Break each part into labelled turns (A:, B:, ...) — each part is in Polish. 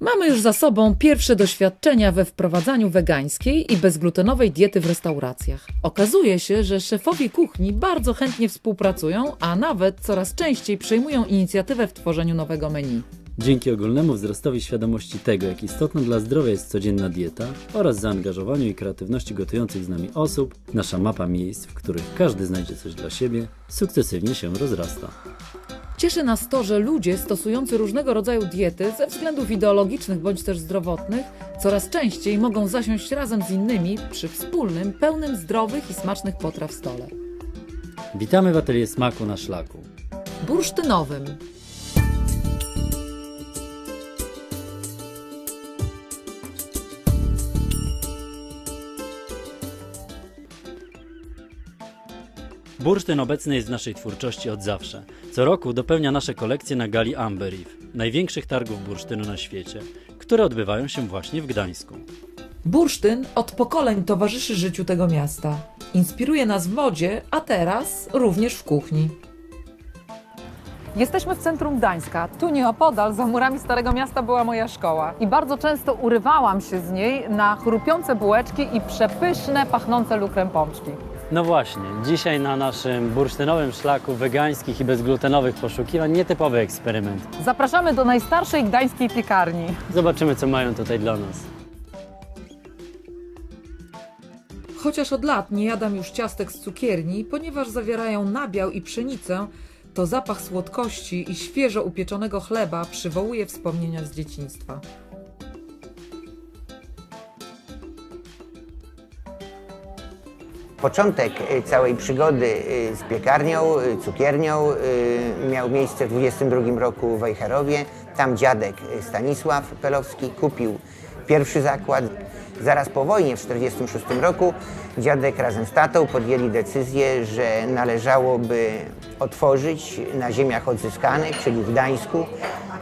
A: Mamy już za sobą pierwsze doświadczenia we wprowadzaniu wegańskiej i bezglutenowej diety w restauracjach. Okazuje się, że szefowie kuchni bardzo chętnie współpracują, a nawet coraz częściej przejmują inicjatywę w tworzeniu nowego menu.
B: Dzięki ogólnemu wzrostowi świadomości tego, jak istotna dla zdrowia jest codzienna dieta oraz zaangażowaniu i kreatywności gotujących z nami osób, nasza mapa miejsc, w których każdy znajdzie coś dla siebie, sukcesywnie się rozrasta.
A: Cieszy nas to, że ludzie stosujący różnego rodzaju diety ze względów ideologicznych bądź też zdrowotnych coraz częściej mogą zasiąść razem z innymi przy wspólnym, pełnym zdrowych i smacznych potraw stole.
B: Witamy w Atelier Smaku na Szlaku.
A: Bursztynowym.
B: Bursztyn obecny jest w naszej twórczości od zawsze. Co roku dopełnia nasze kolekcje na gali Amber Eve, największych targów bursztynu na świecie, które odbywają się właśnie w Gdańsku.
A: Bursztyn od pokoleń towarzyszy życiu tego miasta. Inspiruje nas w modzie, a teraz również w kuchni.
C: Jesteśmy w centrum Gdańska. Tu nieopodal, za murami Starego Miasta była moja szkoła. I bardzo często urywałam się z niej na chrupiące bułeczki i przepyszne, pachnące lukrem pączki.
B: No właśnie, dzisiaj na naszym bursztynowym szlaku wegańskich i bezglutenowych poszukiwań nietypowy eksperyment.
C: Zapraszamy do najstarszej gdańskiej piekarni.
B: Zobaczymy, co mają tutaj dla nas.
A: Chociaż od lat nie jadam już ciastek z cukierni, ponieważ zawierają nabiał i pszenicę, to zapach słodkości i świeżo upieczonego chleba przywołuje wspomnienia z dzieciństwa.
D: Początek y, całej przygody y, z piekarnią, y, cukiernią miał miejsce w 22 roku w Wejherowie. Tam dziadek Stanisław Pelowski kupił pierwszy zakład. Zaraz po wojnie w 1946 roku dziadek razem z tatą podjęli decyzję, że należałoby otworzyć na ziemiach odzyskanych, czyli w Gdańsku,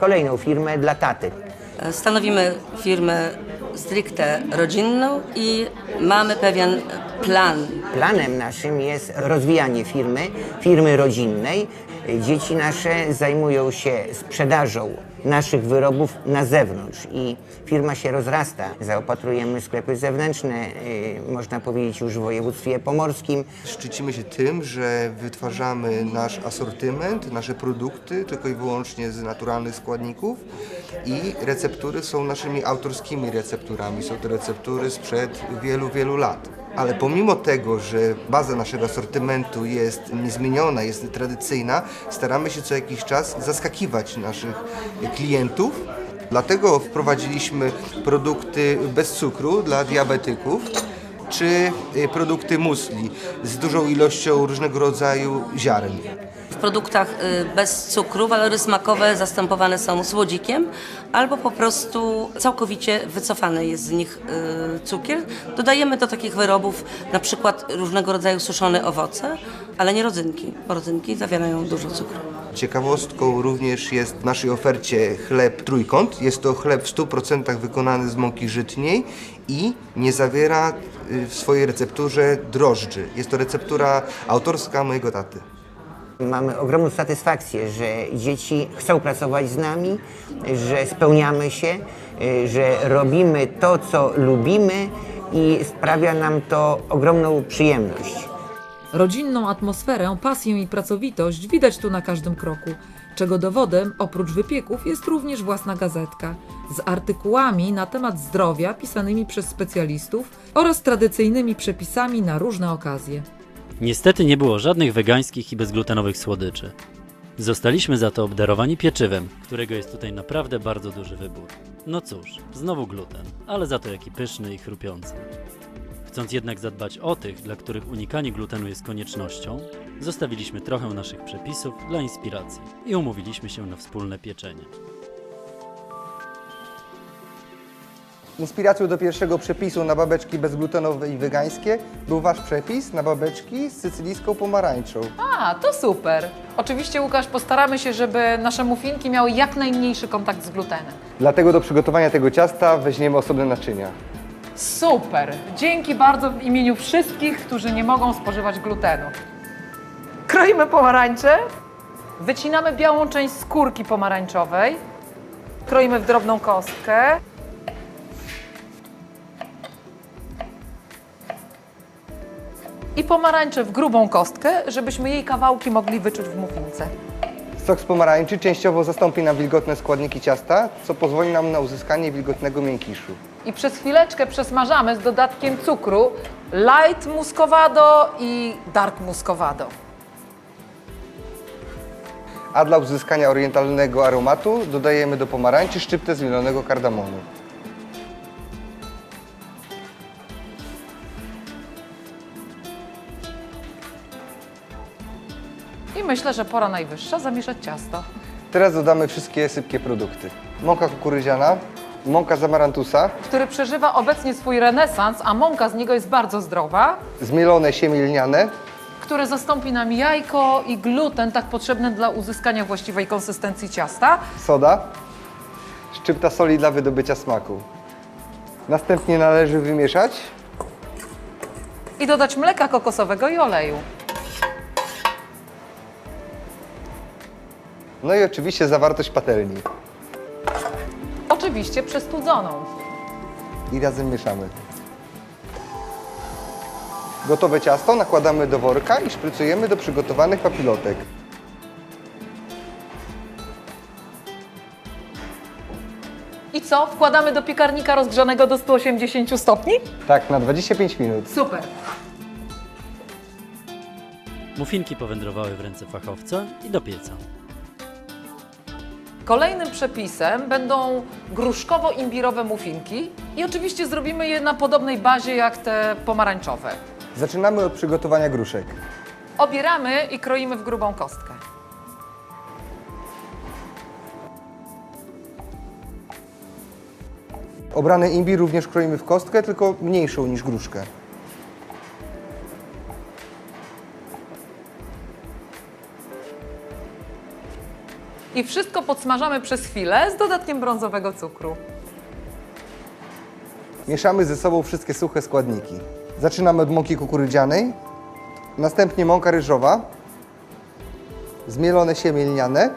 D: kolejną firmę dla taty.
E: Stanowimy firmę stricte rodzinną i mamy pewien plan.
D: Planem naszym jest rozwijanie firmy, firmy rodzinnej. Dzieci nasze zajmują się sprzedażą naszych wyrobów na zewnątrz i firma się rozrasta. Zaopatrujemy sklepy zewnętrzne, y, można powiedzieć już w województwie pomorskim.
F: Szczycimy się tym, że wytwarzamy nasz asortyment, nasze produkty tylko i wyłącznie z naturalnych składników i receptury są naszymi autorskimi recepturami. Są to receptury sprzed wielu, wielu lat. Ale pomimo tego, że baza naszego asortymentu jest niezmieniona, jest tradycyjna, staramy się co jakiś czas zaskakiwać naszych klientów. Dlatego wprowadziliśmy produkty bez cukru dla diabetyków czy produkty musli z dużą ilością różnego rodzaju ziaren.
E: Produktach y, bez cukru walory smakowe zastępowane są słodzikiem albo po prostu całkowicie wycofany jest z nich y, cukier. Dodajemy do takich wyrobów na przykład różnego rodzaju suszone owoce, ale nie rodzynki, bo rodzynki zawierają dużo cukru.
F: Ciekawostką również jest w naszej ofercie chleb trójkąt. Jest to chleb w 100% wykonany z mąki żytniej i nie zawiera y, w swojej recepturze drożdży. Jest to receptura autorska mojego taty.
D: Mamy ogromną satysfakcję, że dzieci chcą pracować z nami, że spełniamy się, y, że robimy to, co lubimy i sprawia nam to ogromną przyjemność.
A: Rodzinną atmosferę, pasję i pracowitość widać tu na każdym kroku, czego dowodem oprócz wypieków jest również własna gazetka z artykułami na temat zdrowia pisanymi przez specjalistów oraz tradycyjnymi przepisami na różne okazje.
B: Niestety nie było żadnych wegańskich i bezglutenowych słodyczy. Zostaliśmy za to obdarowani pieczywem, którego jest tutaj naprawdę bardzo duży wybór. No cóż, znowu gluten, ale za to jaki pyszny i chrupiący. Chcąc jednak zadbać o tych, dla których unikanie glutenu jest koniecznością, zostawiliśmy trochę naszych przepisów dla inspiracji i umówiliśmy się na wspólne pieczenie.
G: Inspiracją do pierwszego przepisu na babeczki bezglutenowe i wegańskie był Wasz przepis na babeczki z sycylijską pomarańczą.
C: A, to super. Oczywiście, Łukasz, postaramy się, żeby nasze muffinki miały jak najmniejszy kontakt z glutenem.
G: Dlatego do przygotowania tego ciasta weźmiemy osobne naczynia.
C: Super! Dzięki bardzo w imieniu wszystkich, którzy nie mogą spożywać glutenu. Kroimy pomarańcze, wycinamy białą część skórki pomarańczowej
A: Kroimy w drobną kostkę. I pomarańcze w grubą kostkę, żebyśmy jej kawałki mogli wyczuć w muffince.
F: Sok z pomarańczy częściowo zastąpi nam wilgotne składniki ciasta, co pozwoli nam na uzyskanie wilgotnego miękiszu.
A: I przez chwileczkę przesmażamy z dodatkiem cukru light muscovado i dark muscovado.
F: A dla uzyskania orientalnego aromatu dodajemy do pomarańczy szczyptę zmielonego kardamonu.
A: Myślę, że pora najwyższa zamieszać ciasto.
F: Teraz dodamy wszystkie sypkie produkty. Mąka kukurydziana, mąka z amarantusa,
A: Który przeżywa obecnie swój renesans, a mąka z niego jest bardzo zdrowa,
F: zmielone siemię lniane,
A: które zastąpi nam jajko i gluten, tak potrzebne dla uzyskania właściwej konsystencji ciasta.
F: soda, szczypta soli dla wydobycia smaku. Następnie należy wymieszać
A: I dodać mleka kokosowego i oleju.
F: No i oczywiście zawartość patelni.
A: Oczywiście przestudzoną.
F: I razem mieszamy. Gotowe ciasto nakładamy do worka i szprycujemy do przygotowanych papilotek.
A: I co? Wkładamy do piekarnika rozgrzanego do 180 stopni?
F: Tak, na 25 minut.
A: Super.
B: Mufinki powędrowały w ręce fachowca i do pieca.
A: Kolejnym przepisem będą gruszkowo-imbirowe muffinki i oczywiście zrobimy je na podobnej bazie jak te pomarańczowe.
F: Zaczynamy od przygotowania gruszek.
A: Obieramy i kroimy w grubą kostkę.
F: Obrany imbir również kroimy w kostkę, tylko mniejszą niż gruszkę.
A: I wszystko podsmażamy przez chwilę z dodatkiem brązowego cukru.
F: Mieszamy ze sobą wszystkie suche składniki. Zaczynamy od mąki kukurydzianej, następnie mąka ryżowa, zmielone siemię lniane,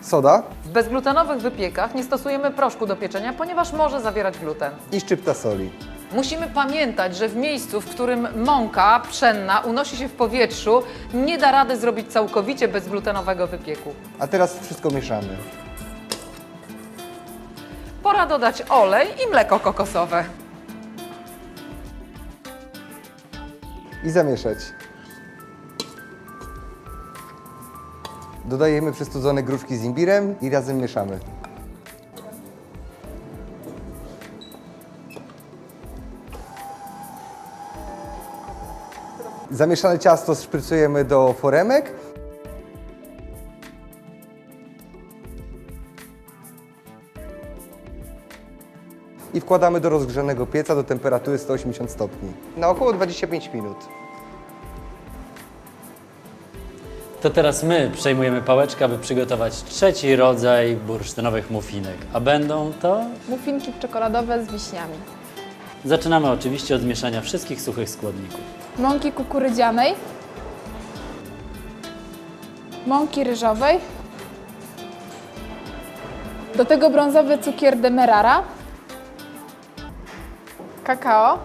F: soda
A: W bezglutenowych wypiekach nie stosujemy proszku do pieczenia, ponieważ może zawierać gluten.
F: i szczypta soli.
A: Musimy pamiętać, że w miejscu, w którym mąka pszenna unosi się w powietrzu, nie da rady zrobić całkowicie bezglutenowego wypieku.
F: A teraz wszystko mieszamy.
A: Pora dodać olej i mleko kokosowe.
F: i zamieszać. Dodajemy przestudzone gruszki z imbirem i razem mieszamy. Zamieszane ciasto szprycujemy do foremek. I wkładamy do rozgrzanego pieca do temperatury 180 stopni. Na około 25 minut.
B: To teraz my przejmujemy pałeczkę, aby przygotować trzeci rodzaj bursztynowych mufinek. A będą to?
H: Muffinki czekoladowe z wiśniami.
B: Zaczynamy oczywiście od mieszania wszystkich suchych składników.
H: Mąki kukurydzianej. Mąki ryżowej. Do tego brązowy cukier demerara. Kakao.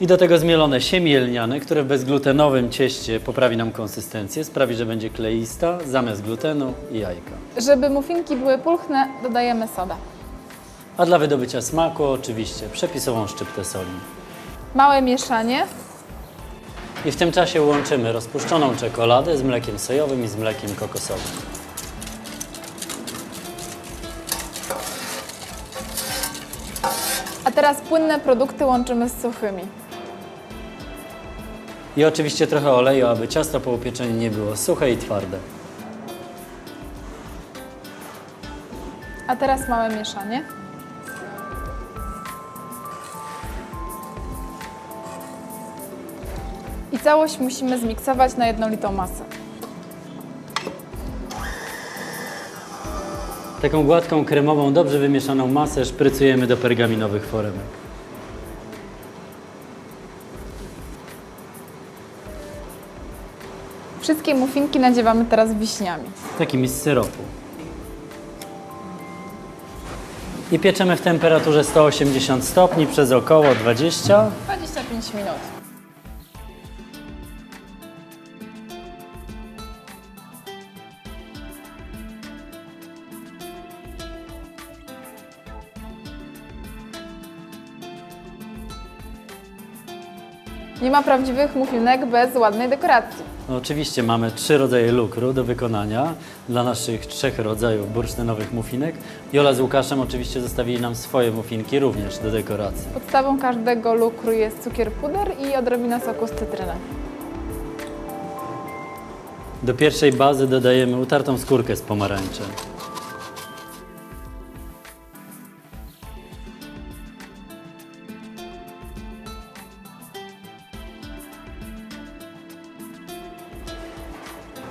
B: I do tego zmielone siemię lniane, które w bezglutenowym cieście poprawi nam konsystencję, sprawi, że będzie kleista zamiast glutenu i jajka.
H: Żeby muffinki były pulchne, dodajemy sodę.
B: A dla wydobycia smaku oczywiście przepisową szczyptę soli.
H: Małe mieszanie.
B: I w tym czasie łączymy rozpuszczoną czekoladę z mlekiem sojowym i z mlekiem kokosowym.
H: A teraz płynne produkty łączymy z suchymi.
B: I oczywiście trochę oleju, aby ciasto po upieczeniu nie było suche i twarde.
H: A teraz małe mieszanie. Całość musimy zmiksować na jednolitą masę.
B: Taką gładką, kremową, dobrze wymieszaną masę szprycujemy do pergaminowych foremek.
H: Wszystkie muffinki nadziewamy teraz wiśniami.
B: Takimi z syropu. I pieczemy w temperaturze 180 stopni przez około 20
H: 25 minut. Nie ma prawdziwych muffinek bez ładnej dekoracji.
B: No, oczywiście mamy trzy rodzaje lukru do wykonania dla naszych trzech rodzajów bursztynowych mufinek. Jola z Łukaszem oczywiście zostawili nam swoje mufinki również do dekoracji.
H: Podstawą każdego lukru jest cukier puder i odrobina soku z cytryny.
B: Do pierwszej bazy dodajemy utartą skórkę z pomarańczy.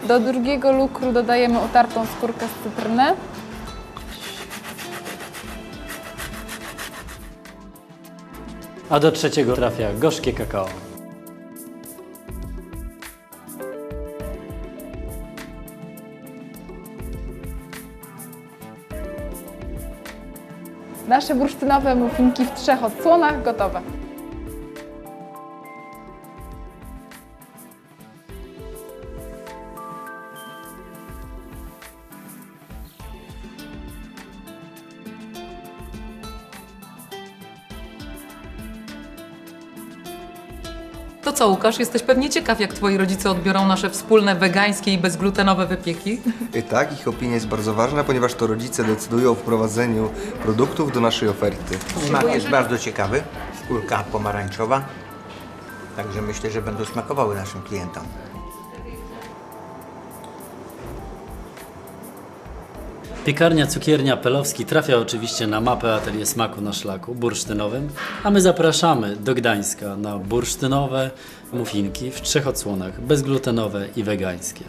H: Do drugiego lukru dodajemy utartą skórkę z cytryny.
B: A do trzeciego trafia gorzkie kakao.
H: Nasze bursztynowe muffinki w trzech odsłonach gotowe.
A: To co, Łukasz, jesteś pewnie ciekaw, jak twoi rodzice odbiorą nasze wspólne wegańskie i bezglutenowe wypieki?
F: Y, Tak, ich opinia jest bardzo ważna, ponieważ to rodzice decydują o wprowadzeniu produktów do naszej oferty.
I: Smak jest bardzo ciekawy, skórka pomarańczowa. Także myślę, że będą smakowały naszym klientom.
B: Piekarnia Cukiernia Pelowski trafia oczywiście na mapę Atelier Smaku na szlaku bursztynowym, a my zapraszamy do Gdańska na bursztynowe mufinki w trzech odsłonach, bezglutenowe i wegańskie.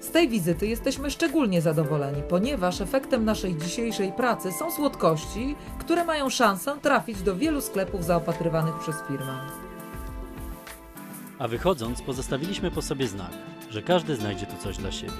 A: Z tej wizyty jesteśmy szczególnie zadowoleni, ponieważ efektem naszej dzisiejszej pracy są słodkości, które mają szansę trafić do wielu sklepów zaopatrywanych przez firmę.
B: A wychodząc pozostawiliśmy po sobie znak, że każdy znajdzie tu coś dla siebie.